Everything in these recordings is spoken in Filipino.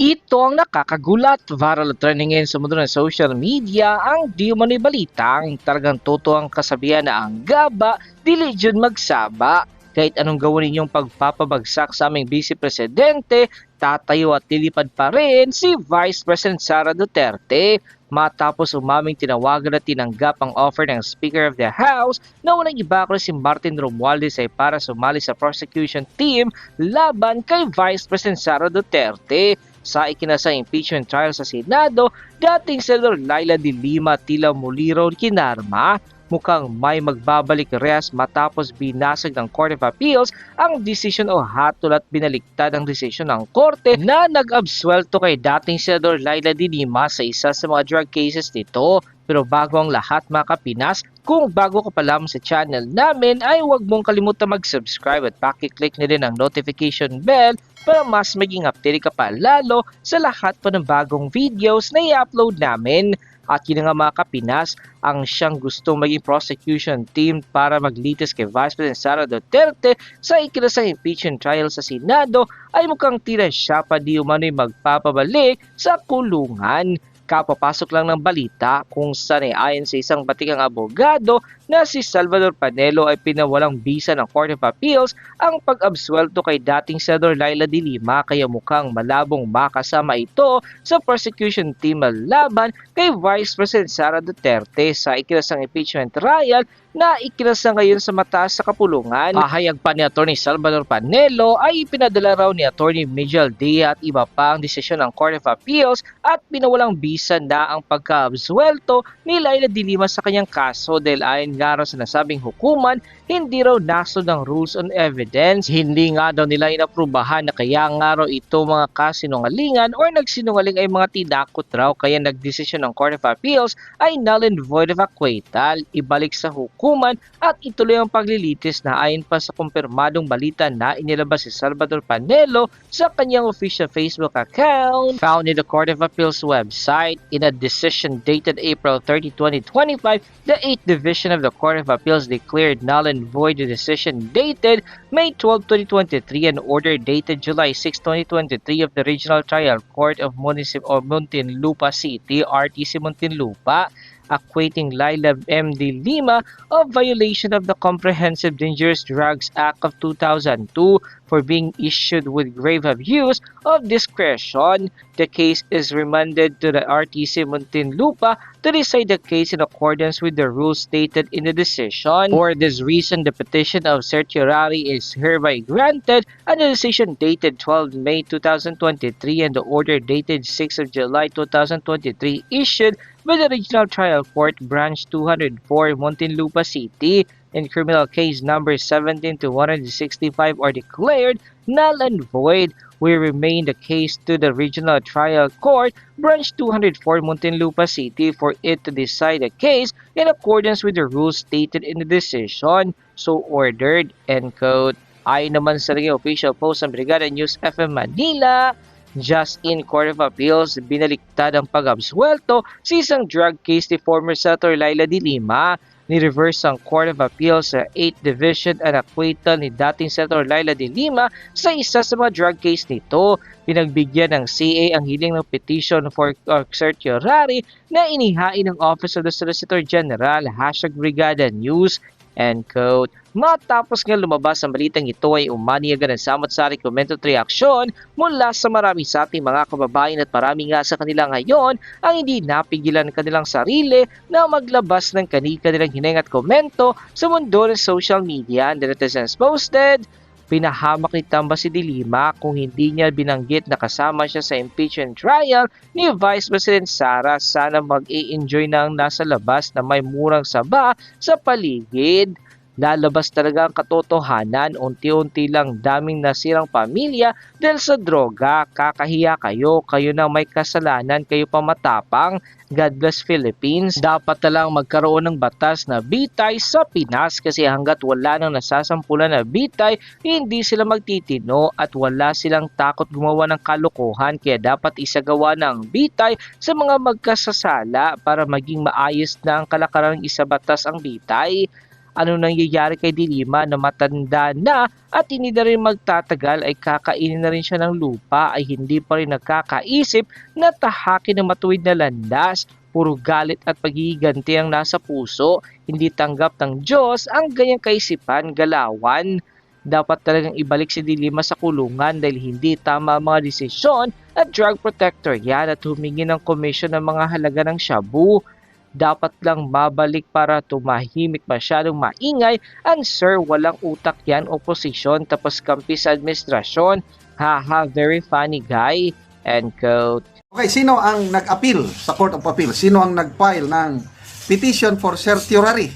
Ito ang nakakagulat, viral trending sa mundo ng social media ang di umano'y balitang talagang totoo ang kasabihan na ang gaba, dili jud magsaba. Kahit anong gawin ninyong pagpapabagsak sa aming Vice Presidente, tatayo at lilipad pa rin si Vice President Sara Duterte. Matapos umaming tinawagan at tinanggap ang offer ng Speaker of the House na walang iba kundi si Martin Romualdez ay para sumali sa prosecution team laban kay Vice President Sara Duterte sa ikinasang impeachment trial sa Senado, dating Senador Laila de Lima tila muli raw kinarma mukhang may magbabalik rehas matapos binasag ng Court of Appeals ang desisyon o hatol at binaliktad ang desisyon ng korte na nag-absuelto kay dating Senador Laila de Lima sa isa sa mga drug cases nito. Pero bago ang lahat mga kapinas, kung bago ka pa lamang sa channel namin ay huwag mong kalimutan mag-subscribe at pakiclick na din ang notification bell para mas maging updated ka pa lalo sa lahat pa ng bagong videos na i-upload namin. At yun nga mga kapinas, ang siyang gustong maging prosecution team para maglitis kay Vice President Sara Duterte sa ikinasang impeachment trial sa Senado ay mukhang tila siya pa di umano'y magpapabalik sa kulungan. Kapapasok lang ng balita kung saan ay ayon sa isang batikang abogado na si Salvador Panelo ay pinawalang bisa ng Court of Appeals ang pag-absuelto kay dating Senador Laila de kaya mukhang malabong makasama ito sa prosecution team laban kay Vice President Sara Duterte sa ikinasang impeachment trial na ikinasa ngayon sa mataas sa kapulungan. Pahayag pa ni Atty. Salvador Panelo ay pinadala raw ni Atty. Miguel Dia at iba pa ang desisyon ng Court of Appeals at pinawalang bisa na ang pagka-absuelto ni Laila de Lima sa kanyang kaso dahil ayon nga raw sa nasabing hukuman, hindi raw nasunod ang rules on evidence. Hindi nga daw nila inaprubahan na kaya nga raw ito mga kasinungalingan or nagsinungaling ay mga tinakot raw kaya nagdesisyon ng Court of Appeals ay null and void of acquittal. Ibalik sa hukuman at ituloy ang paglilitis na ayon pa sa kumpirmadong balita na inilabas si Salvador Panelo sa kanyang official Facebook account found in the Court of Appeals website in a decision dated April 30, 2025 the 8th Division of the Court of Appeals declared null and void the decision dated May 12, 2023 and order dated July 6, 2023 of the Regional Trial Court of Municip Muntinlupa City, RTC Muntinlupa acquitting Laila M. De Lima of violation of the Comprehensive Dangerous Drugs Act of 2002 for being issued with grave abuse of discretion. The case is remanded to the RTC Muntinlupa to decide the case in accordance with the rules stated in the decision. For this reason, the petition of certiorari is hereby granted and the decision dated 12 May 2023 and the order dated 6 of July 2023 issued by the Regional Trial Court Branch 204 Muntinlupa City in criminal case number 17 to 165 are declared null and void. We remain the case to the Regional Trial Court Branch 204 Muntinlupa City for it to decide the case in accordance with the rules stated in the decision. So ordered, end quote. Ayon naman sa naging official post ng Brigada News FM Manila, Just in Court of Appeals, binaliktad ang pag-absuelto sa isang drug case ni former Senator Laila de Lima. Ni-reverse ang Court of Appeals sa 8th Division at acquittal ni dating Senator Laila de Lima sa isa sa mga drug case nito. Pinagbigyan ng CA ang hiling ng petition for certiorari na inihain ng Office of the Solicitor General, hashtag Brigada News, End quote. Matapos nga lumabas ang balitang ito ay umaniyagan ng samot-sari komento at reaksyon mula sa marami sa ating mga kababayan at marami nga sa kanila ngayon ang hindi napigilan ng kanilang sarili na maglabas ng kani-kanilang hineng at komento sa mundo ng social media. And the netizens posted, Pinahamak ni Tamba si Dilima kung hindi niya binanggit na kasama siya sa impeachment trial ni Vice President Sara. Sana mag-i-enjoy ng nasa labas na may murang saba sa paligid. Lalabas talaga ang katotohanan, unti-unti lang daming nasirang pamilya dahil sa droga. Kakahiya kayo, kayo na may kasalanan, kayo pa matapang. God bless Philippines. Dapat talang magkaroon ng batas na bitay sa Pinas kasi hanggat wala nang nasasampulan na bitay, hindi sila magtitino at wala silang takot gumawa ng kalokohan kaya dapat isagawa ng bitay sa mga magkasasala para maging maayos na ang kalakaran isa batas ang bitay ano nangyayari kay Dilima na matanda na at hindi na rin magtatagal ay kakainin na rin siya ng lupa ay hindi pa rin nagkakaisip na tahakin ng matuwid na landas. Puro galit at pagiganti ang nasa puso. Hindi tanggap ng Diyos ang ganyang kaisipan galawan. Dapat talagang ibalik si Dilima sa kulungan dahil hindi tama ang mga desisyon at drug protector yan at humingi ng komisyon ng mga halaga ng shabu. Dapat lang mabalik para tumahimik masyadong maingay ang sir walang utak yan oposisyon tapos kampi sa administrasyon. Haha, very funny guy. End quote. Okay, sino ang nag-appeal sa Court of Appeal? Sino ang nag-file ng petition for certiorari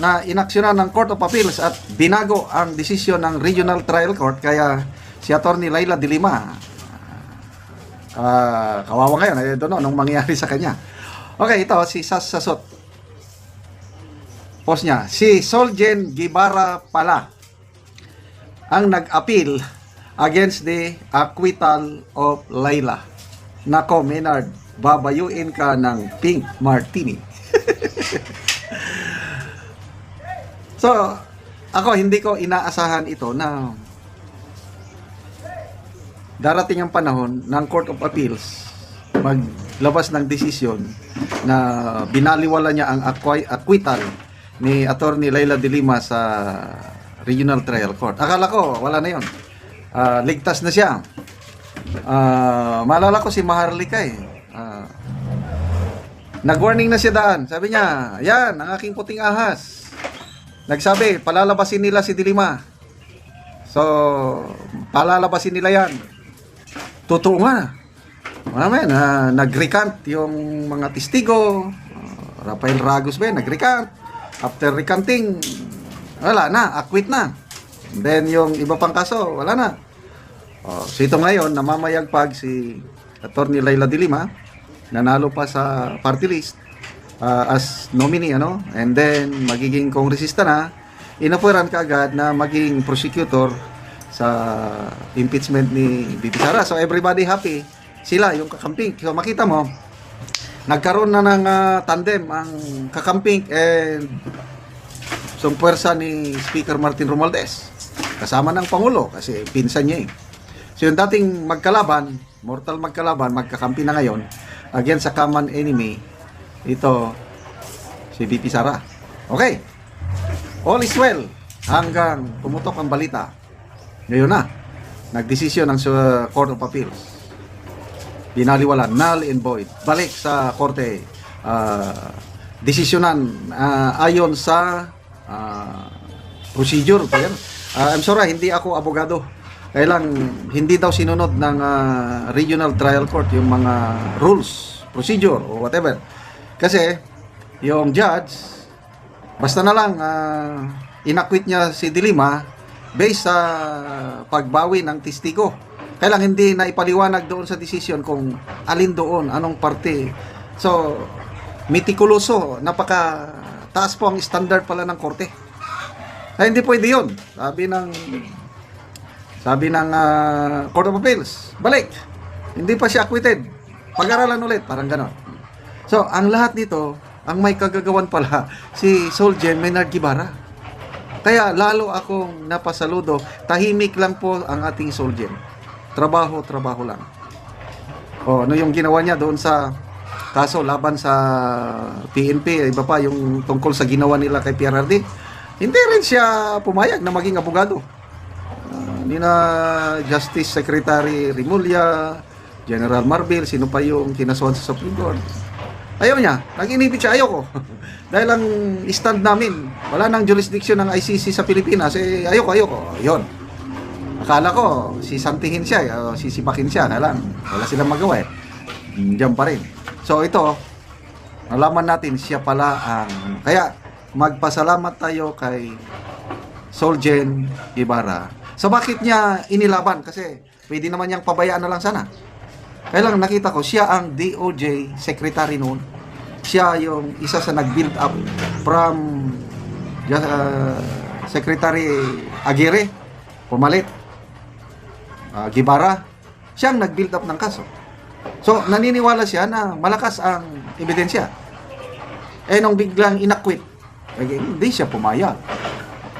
na inaksyonan ng Court of Appeals at binago ang desisyon ng Regional Trial Court kaya si Attorney Laila Dilima ah, kawawa ngayon, I don't know anong mangyayari sa kanya. Okay, ito si Sas Sasot. Post niya, si Soljen Gibara pala ang nag-appeal against the acquittal of Laila. Nako, Menard, babayuin ka ng pink martini. so, ako hindi ko inaasahan ito na darating ang panahon ng Court of Appeals maglabas ng desisyon na binaliwala niya ang acqui- acquittal ni Attorney Laila de Lima sa Regional Trial Court. Akala ko, wala na yon. Ah, ligtas na siya. Ah, maalala ko si Maharlika eh. Ah, nag-warning na siya daan. Sabi niya, yan, ang aking puting ahas. Nagsabi, palalabasin nila si Dilima. So, palalabasin nila yan. Totoo nga. Marami na nag-recant yung mga testigo. Uh, Rafael Ragos ba, nag-recant. After recanting, wala na, acquit na. Then yung iba pang kaso, wala na. Oh, so ito ngayon, namamayagpag si Attorney Laila Dilima, nanalo pa sa party list uh, as nominee, ano? And then, magiging kongresista na, inapuran ka agad na maging prosecutor sa impeachment ni BP Sara. So everybody happy. Sila, yung kakamping. So makita mo, nagkaroon na ng ah, tandem ang kakamping and so puwersa ni Speaker Martin Romualdez. Kasama ng Pangulo kasi pinsan niya eh. So yung dating magkalaban, mortal magkalaban, magkakampi na ngayon against sa common enemy, ito si BP Sara. Okay. All is well hanggang pumutok ang balita. Ngayon na, nagdesisyon ang sa Court of Appeals. Binaliwala, null and void. Balik sa korte. ah, desisyonan ah, ayon sa ah, procedure. Pa yan. Ah, I'm sorry, hindi ako abogado. Kailang hindi daw sinunod ng ah, regional trial court yung mga rules, procedure, or whatever. Kasi, yung judge, basta na lang uh, inakwit niya si Dilima based sa pagbawi ng testigo. Kailang hindi na ipaliwanag doon sa decision kung alin doon, anong parte. So, mitikuloso, napaka taas po ang standard pala ng korte. Ay, hindi pwede yun. Sabi ng sabi ng ah, Court of Appeals, balik. Hindi pa siya acquitted. Pag-aralan ulit, parang ganon. So, ang lahat nito, ang may kagagawan pala, si Soljen Menard Gibara. Kaya lalo akong napasaludo, tahimik lang po ang ating Soljen. Trabaho, trabaho lang. O, ano yung ginawa niya doon sa kaso laban sa PNP, iba pa yung tungkol sa ginawa nila kay PRRD. Hindi rin siya pumayag na maging abogado. Ni na Justice Secretary Rimulya, General Marbil, sino pa yung kinasuhan sa Supreme Court. Ayaw niya. Nag-inibit siya. Ayaw ko. Dahil ang stand namin, wala nang jurisdiction ng ICC sa Pilipinas. Eh, ayoko, ayoko. Yun. Akala ko, sisantihin siya, o sisipakin siya. Kaya lang, wala silang magawa eh. Diyan pa rin. So ito, nalaman natin siya pala ang... Kaya, magpasalamat tayo kay Soljen Ibarra. So bakit niya inilaban? Kasi pwede naman niyang pabayaan na lang sana. Kaya lang nakita ko, siya ang DOJ secretary noon. Siya yung isa sa nag-build up from uh, Secretary Aguirre, pumalit. Uh, Gibara, siyang nag-build up ng kaso. So, naniniwala siya na malakas ang ebidensya. Eh, nung biglang inakwit, Eh, hindi siya pumayag.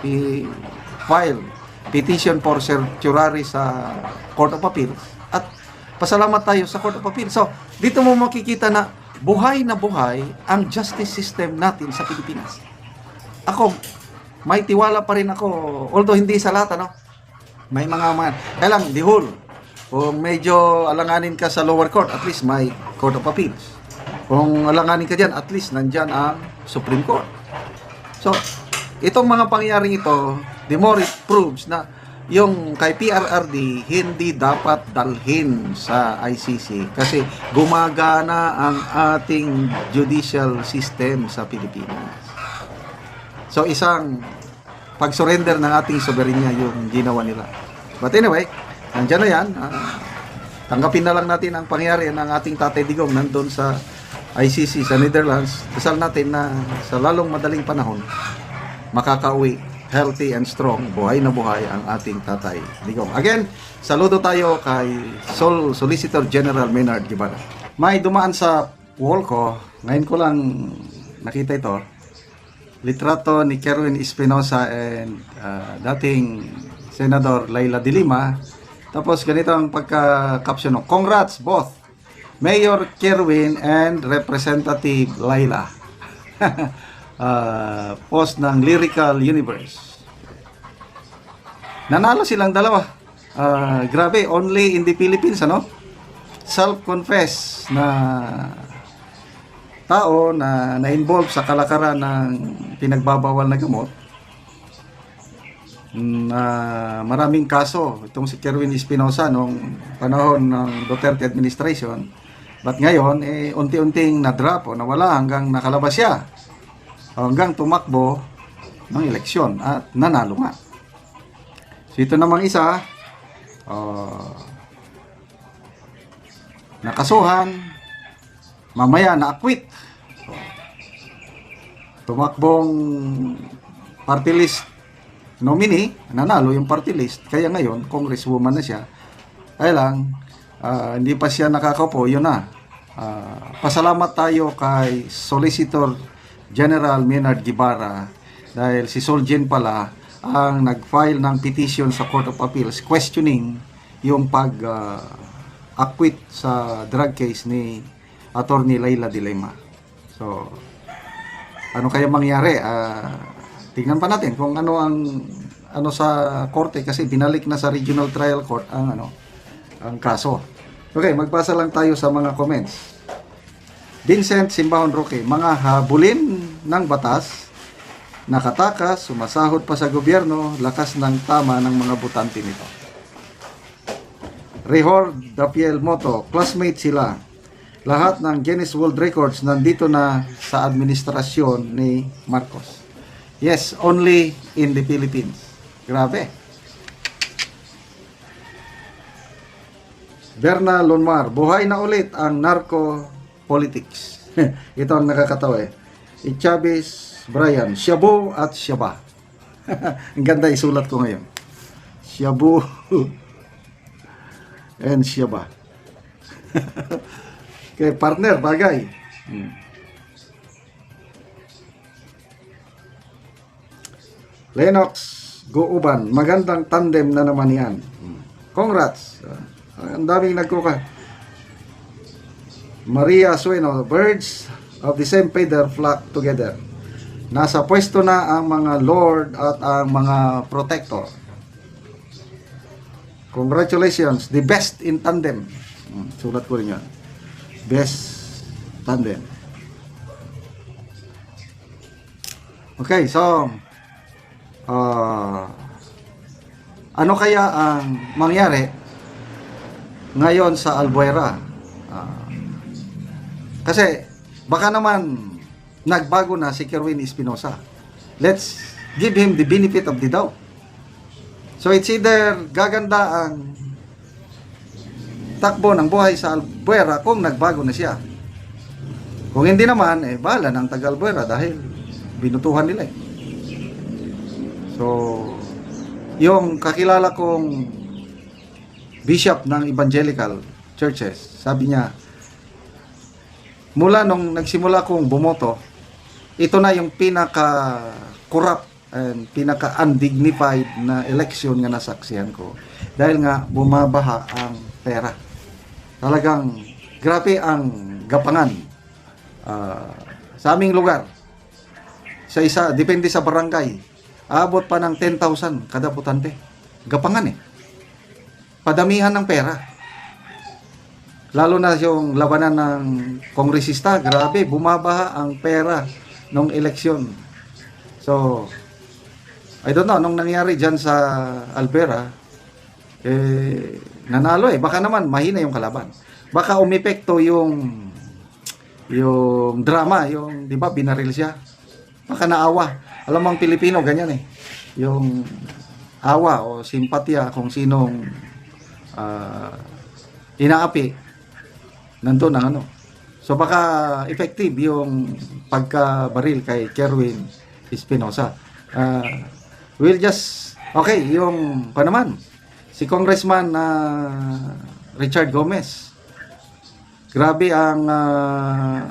I-file petition for certiorari sa Court of Appeals at pasalamat tayo sa Court of Appeals. So, dito mo makikita na buhay na buhay ang justice system natin sa Pilipinas. Ako, may tiwala pa rin ako, although hindi sa lahat, ano? May mga mga, the whole, kung medyo alanganin ka sa lower court, at least may Court of Appeals. Kung alanganin ka dyan, at least nandyan ang Supreme Court. So, itong mga pangyayaring ito, the more it proves na yung kay PRRD hindi dapat dalhin sa ICC kasi gumagana ang ating judicial system sa Pilipinas. So isang pag-surrender ng ating soberenya yung ginawa nila. But anyway, nandiyan na yan. Ah, tanggapin na lang natin ang pangyari ng ating tatay digong nandun sa ICC sa Netherlands. Dasal natin na sa lalong madaling panahon, makakauwi healthy and strong, buhay na buhay ang ating tatay digong. Again, saludo tayo kay Sol Solicitor General Maynard Gibana. May dumaan sa wall ko, ngayon ko lang nakita ito, litrato ni Kerwin Espinosa and uh, dating Senador Laila de Lima. Tapos ganito ang pagka-caption, no? Congrats both Mayor Kerwin and Representative Laila. uh, post ng Lyrical Universe. Nanalo silang dalawa. Uh, grabe, only in the Philippines, ano? Self-confess na tao na na-involve sa kalakaran ng pinagbabawal na gamot na maraming kaso. Itong si Kerwin Espinosa nung panahon ng Duterte administration. But ngayon eh unti-unting na-drop o nawala hanggang nakalabas siya. Hanggang tumakbo ng eleksyon at nanalo nga. So ito namang isa uh, nakasuhan mamaya na-acquit tumakbong party list nominee, nanalo yung party list. Kaya ngayon, congresswoman na siya. Kaya lang, ah, hindi pa siya nakakaupo, yun na. Ah, pasalamat tayo kay Solicitor General Maynard Gibara dahil si Soljen pala ang nag-file ng petition sa Court of Appeals questioning yung pag-acquit sa drug case ni Attorney Laila Dilema. So, ano kaya mangyari? Ah, tingnan pa natin kung ano ang ano sa korte kasi binalik na sa regional trial court ang ano ang kaso. Okay, magbasa lang tayo sa mga comments. Vincent Simbahon Roque, mga habulin ng batas, nakatakas, sumasahod pa sa gobyerno, lakas ng tama ng mga butante nito. Rehor Dapiel Moto, classmate sila. Lahat ng Guinness World Records nandito na sa administrasyon ni Marcos. Yes, only in the Philippines. Grabe. Berna Lonmar, buhay na ulit ang narco politics. Ito ang nakakatawa eh. Chavez, Brian, Shabu at Shaba. ang ganda isulat ko ngayon. Shabu and Shaba. Okay, partner, bagay. Hmm. Lennox Guuban, magandang tandem na naman yan. Congrats. Uh, ang daming nagkuka. Maria Sueno, birds of the same feather flock together. Nasa pwesto na ang mga lord at ang mga protector. Congratulations, the best in tandem. Hmm, Sulat ko rin yan. Best tandem. Okay, so Ah, ano kaya ang mangyari ngayon sa Albuera? Ah, kasi baka naman nagbago na si Kerwin Espinosa. Let's give him the benefit of the doubt. So it's either gaganda ang takbo ng buhay sa Albuera kung nagbago na siya. Kung hindi naman, eh, bahala ng taga Albuera dahil binutuhan nila eh. So, yung kakilala kong bishop ng evangelical churches, sabi niya, mula nung nagsimula kong bumoto, ito na yung pinaka corrupt and pinaka undignified na election nga nasaksihan ko dahil nga bumabaha ang pera talagang grabe ang gapangan Ah, sa aming lugar. Sa isa depende sa barangay. Abot pa ng 10,000 kada butante gapangan eh. Padamihan ng pera. Lalo na yung labanan ng kongresista grabe bumabaha ang pera nung eleksyon. So I don't know nung nangyari dyan sa Alvera eh nanalo eh. Baka naman mahina yung kalaban. Baka umepekto yung yung drama yung di ba binaril siya. Baka naawa. Alam mo ang Pilipino ganyan eh. Yung awa o simpatya kung sinong ah, inaapi nandun ang ano. So baka effective yung pagkabaril kay Kerwin Espinosa. Ah, we'll just okay yung pa naman si Congressman na Richard Gomez. Grabe ang ah,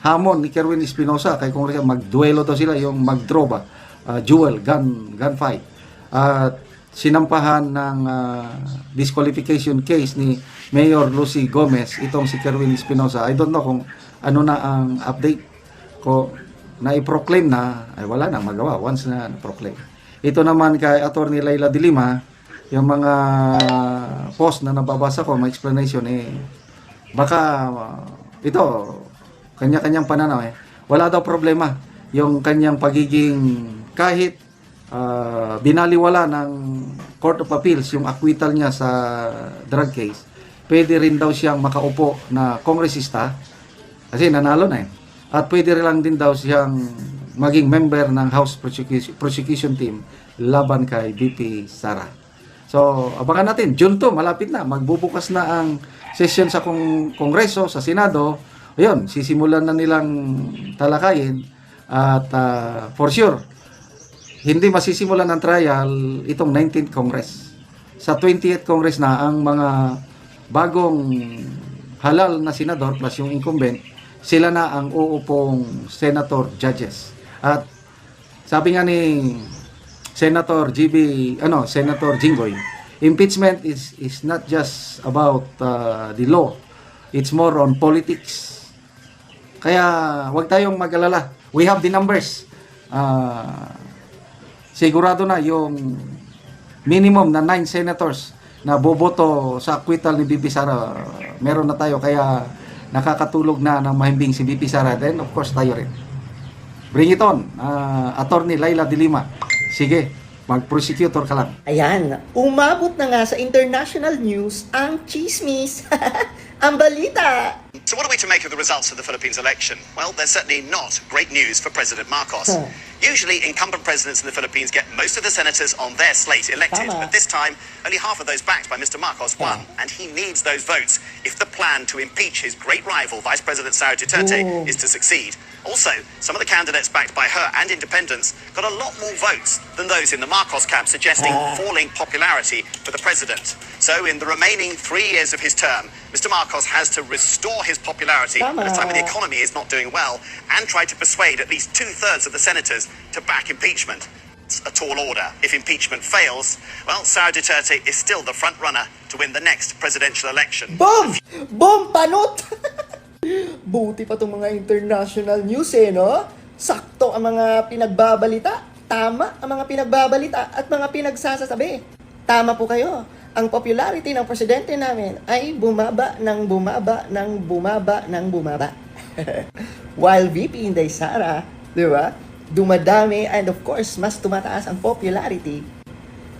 hamon ni Kerwin Espinosa kay Congressman. Magduelo to sila yung magdraw ba ah, duel gun gunfight. At sinampahan ng ah, disqualification case ni Mayor Lucy Gomez itong si Kerwin Espinosa. I don't know kung ano na ang update. Ko na i-proclaim na ay wala nang magawa once na proclaim. Ito naman kay Attorney Laila de Lima yung mga post na nababasa ko, may explanation eh baka uh, ito kanya-kanyang pananaw eh. Wala daw problema yung kanyang pagiging kahit uh, binaliwala ng Court of Appeals yung acquittal niya sa drug case pwede rin daw siyang makaupo na kongresista kasi nanalo na eh. At pwede rin lang din daw siyang maging member ng House Prosecution, Prosecution Team laban kay BP Sara So, abangan natin. June 2, malapit na. Magbubukas na ang session sa kong Kongreso, sa Senado. Ayun, sisimulan na nilang talakayin. At ah, for sure, hindi masisimulan ng trial itong 19th Congress. Sa 20th Congress na ang mga bagong halal na senador plus yung incumbent, sila na ang uupong senator judges. At sabi nga ni Senator GB, ano, Senator Jinggoy, impeachment is is not just about uh, the law. It's more on politics. Kaya wag tayong mag-alala. We have the numbers. Ah, sigurado na yung minimum na 9 senators na boboto sa acquittal ni BP Sara, meron na tayo kaya nakakatulog na ng mahimbing si BP Sara. Then of course tayo rin. Bring it on. Ah, Attorney Laila de Lima. Sige, mag-prosecutor ka lang. Ayan, umabot na nga sa international news ang chismis. ang balita. So, what are we to make of the results of the Philippines election? Well, they're certainly not great news for President Marcos. Huh. Usually, incumbent presidents in the Philippines get most of the senators on their slate elected, Tama. but this time, only half of those backed by Mr. Marcos won, and he needs those votes if the plan to impeach his great rival, Vice President Sara Duterte, Ooh. is to succeed. Also, some of the candidates backed by her and independents got a lot more votes than those in the Marcos camp, suggesting Ah. falling popularity for the president. So, in the remaining three years of his term, Mr. Marcos has to restore his popularity at a time when the economy is not doing well and try to persuade at least two thirds of the senators to back impeachment. It's a tall order. If impeachment fails, well, Sara Duterte is still the front runner to win the next presidential election. Boom! Boom! Panot! Buti pa itong mga international news eh, no? Sakto ang mga pinagbabalita. Tama ang mga pinagbabalita at mga pinagsasasabi. Tama po kayo. Ang popularity ng presidente namin ay bumaba ng bumaba ng bumaba ng bumaba. While VP Inday Sara, di ba? Dumadami and of course, mas tumataas ang popularity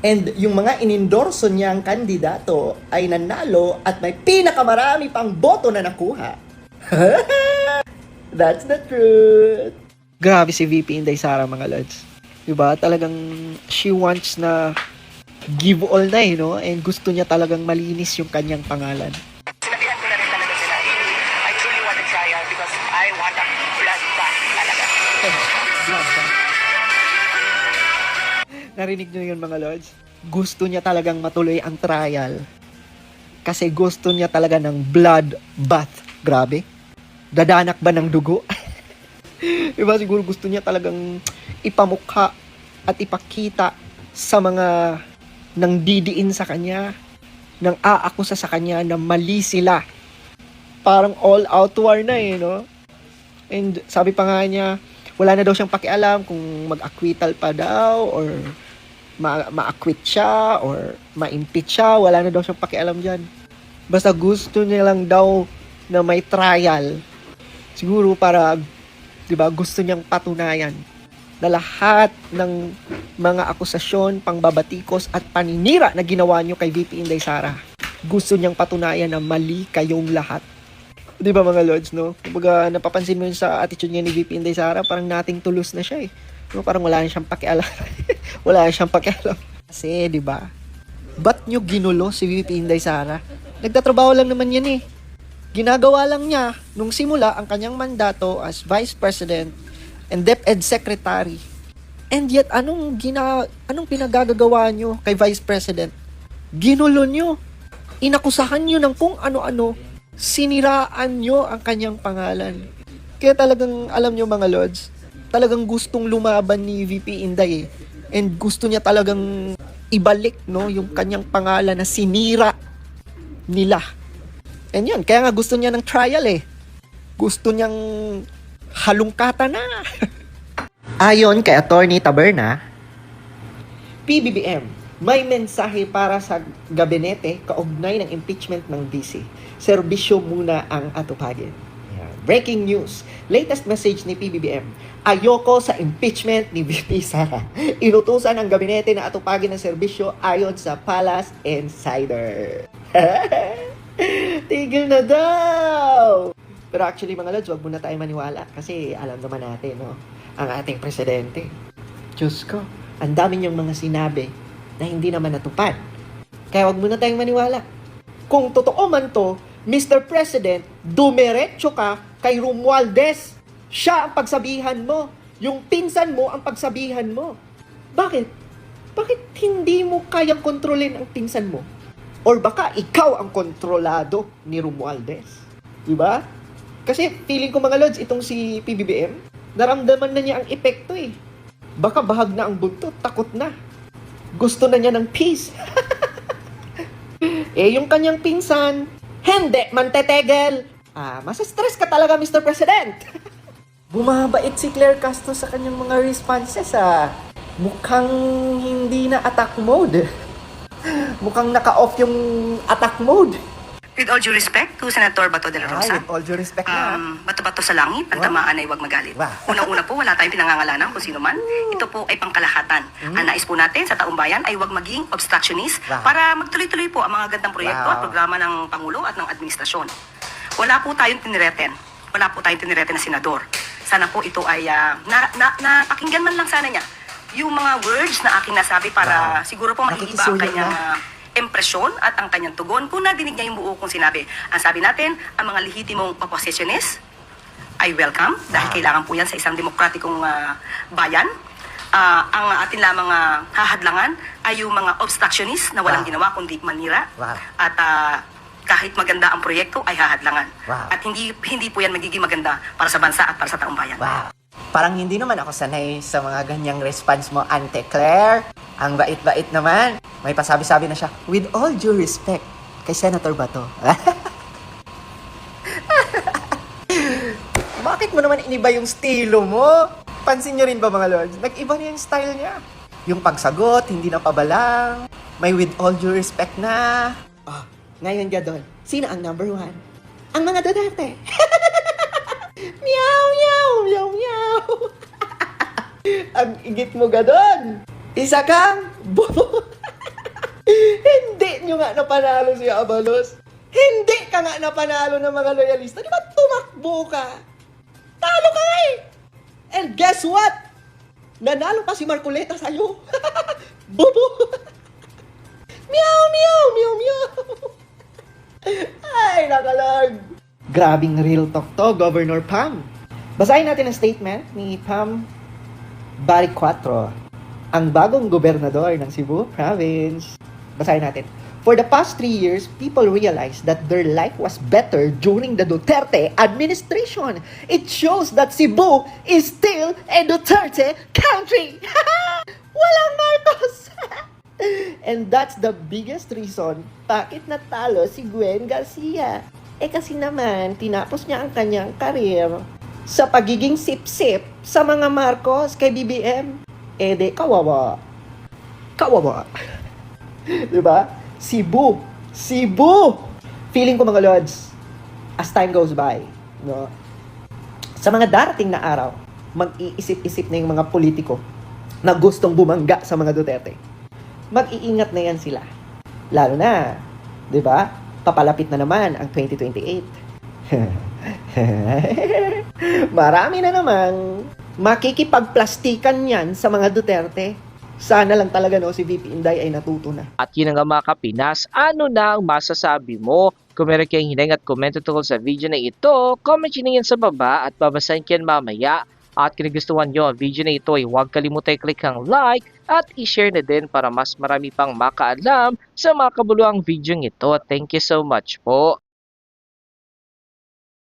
And yung mga inendorso niyang kandidato ay nanalo at may pinakamarami pang boto na nakuha. That's the truth. Grabe si VP Inday Sara mga lads. Diba? Talagang she wants na give all na eh, no? And gusto niya talagang malinis yung kanyang pangalan. sinabihan ko na rin talaga sila, I truly want a trial because I want a blood bath talaga. Narinig niyo yun mga lords? Gusto niya talagang matuloy ang trial. Kasi gusto niya talaga ng blood bath. Grabe. Dadanak ba ng dugo? diba siguro gusto niya talagang ipamukha at ipakita sa mga nang didiin sa kanya, nang aakusa sa kanya na mali sila. Parang all out war na eh, no? And sabi pa nga niya, wala na daw siyang pakialam kung mag-acquittal pa daw or ma- ma-acquit siya or ma-impeach siya, wala na daw siyang pakialam dyan. Basta gusto niya lang daw na may trial. Siguro para, di ba, gusto niyang patunayan na lahat ng mga akusasyon, pangbabatikos at paninira na ginawa niyo kay VP Inday Sara, gusto niyang patunayan na mali kayong lahat. Di ba mga lords, no? Kumbaga, napapansin mo yun sa attitude niya ni VP Inday Sara, parang nating tulos na siya eh. No, parang wala na siyang pakialam. wala na siyang pakialam. Kasi, di ba? Ba't nyo ginulo si VP Inday Sara? Nagtatrabaho lang naman yan eh. Ginagawa lang niya nung simula ang kanyang mandato as Vice President and DepEd Secretary. And yet, anong, gina, anong pinagagagawa nyo kay Vice President? Ginulo nyo. Inakusahan nyo ng kung ano-ano. Siniraan nyo ang kanyang pangalan. Kaya talagang, alam nyo mga lords, talagang gustong lumaban ni VP Inday eh. And gusto niya talagang ibalik no yung kanyang pangalan na sinira nila. And yun, kaya nga gusto niya ng trial eh. Gusto niyang halungkata na. Ayon kay Attorney Taberna, PBBM, may mensahe para sa gabinete kaugnay ng impeachment ng DC. Serbisyo muna ang atupagin. Breaking news. Latest message ni PBBM. Ayoko sa impeachment ni VP Sara. Inutusan ang gabinete na atupagin ng serbisyo ayon sa Palace Insider. Tigil na daw! Pero actually mga lads, wag muna tayo maniwala kasi alam naman natin, no? Ang ating presidente. Diyos ko, ang dami niyang mga sinabi na hindi naman natupad. Kaya wag muna tayong maniwala. Kung totoo man to, Mr. President, dumiretso ka kay Romualdez. Siya ang pagsabihan mo. Yung pinsan mo ang pagsabihan mo. Bakit? Bakit hindi mo kayang kontrolin ang pinsan mo? Or baka ikaw ang kontrolado ni Romualdez. Di ba? Kasi feeling ko mga lods, itong si PBBM, naramdaman na niya ang epekto eh. Baka bahag na ang buntot, takot na. Gusto na niya ng peace. eh, yung kanyang pinsan, hindi man tetegel. Ah, masa-stress ka talaga, Mr. President. Bumabait si Claire Castro sa kanyang mga responses ah. Mukhang hindi na attack mode. Mukhang naka-off yung attack mode. With all due respect to Senator Bato de la Ay, Rosa, with all due respect na. um, bato-bato sa langit, ang tamaan ay huwag magalit. Wow. Unang-una po, wala tayong pinangangalanan kung sino man. Ito po ay pangkalahatan. Ang nais po natin sa taong bayan ay huwag maging obstructionist Wow. para magtuloy-tuloy po ang mga gandang proyekto Wow. at programa ng Pangulo at ng Administrasyon. Wala po tayong tinireten. Wala po tayong tinireten na senador. Sana po ito ay uh, na, na, napakinggan man lang sana niya yung mga words na aking nasabi para Wow. siguro po maiiba ang Nakikisuyo kanyang ah, impresyon at ang kanyang tugon kung nadinig niya yung buo kong sinabi. Ang sabi natin, ang mga lehitimong oppositionist ay welcome dahil kailangan po yan sa isang demokratikong ah, bayan. Ah, ang atin lamang ah, hahadlangan ay yung mga obstructionist na walang Wow. ginawa kundi manira. Wow. At ah, kahit maganda ang proyekto ay hahadlangan. Wow. At hindi hindi po yan magiging maganda para sa bansa at para sa taong bayan. Wow. Parang hindi naman ako sanay sa mga ganyang response mo, Ante Claire. Ang bait-bait naman. May pasabi-sabi na siya, with all due respect kay Senator Bato. Bakit mo naman iniba yung estilo mo? Pansin nyo rin ba mga lords? Nag-iba na yung style niya. Yung pagsagot, hindi na pabalang. May with all due respect na. Ah, ngayon Gadon, sino ang number one? Ang mga Duterte. meow, meow, meow, meow. ang igit mo Gadon. Isa kang bobo. hindi nyo nga napanalo si Abalos. Hindi ka nga napanalo ng mga loyalista. Di ba tumakbo ka? Talo ka eh. And guess what? Nanalo pa si Marcoleta sa'yo. Grabing real talk to, Governor Pam. Basahin natin ang statement ni Pam Baricuatro, ang bagong gobernador ng Cebu Province. Basahin natin. For the past three years, people realized that their life was better during the Duterte administration. It shows that Cebu is still a Duterte country. Walang Marcos! And that's the biggest reason bakit natalo si Gwen Garcia. Eh kasi naman, tinapos niya ang kanyang karir sa pagiging sip-sip sa mga Marcos kay BBM. Eh de, kawawa. Kawawa. diba? Cebu. Cebu! Feeling ko mga lords, as time goes by, no? Sa mga darating na araw, mag-iisip-isip na yung mga politiko na gustong bumangga sa mga Duterte. Mag-iingat na yan sila. Lalo na, di ba? Papalapit na naman ang 2028. Marami na namang makikipagplastikan yan sa mga Duterte. Sana lang talaga no, si VP Inday ay natuto na. At yun nga mga kapinas, ano na ang masasabi mo? Kung meron kayong hinang at komento tungkol sa video na ito, comment nyo sa baba at babasahin ko yan mamaya. At kung nagustuhan nyo ang video na ito ay huwag kalimutan i-click ang like at i-share na din para mas marami pang makaalam sa mga kabuluhang video ito. Thank you so much po.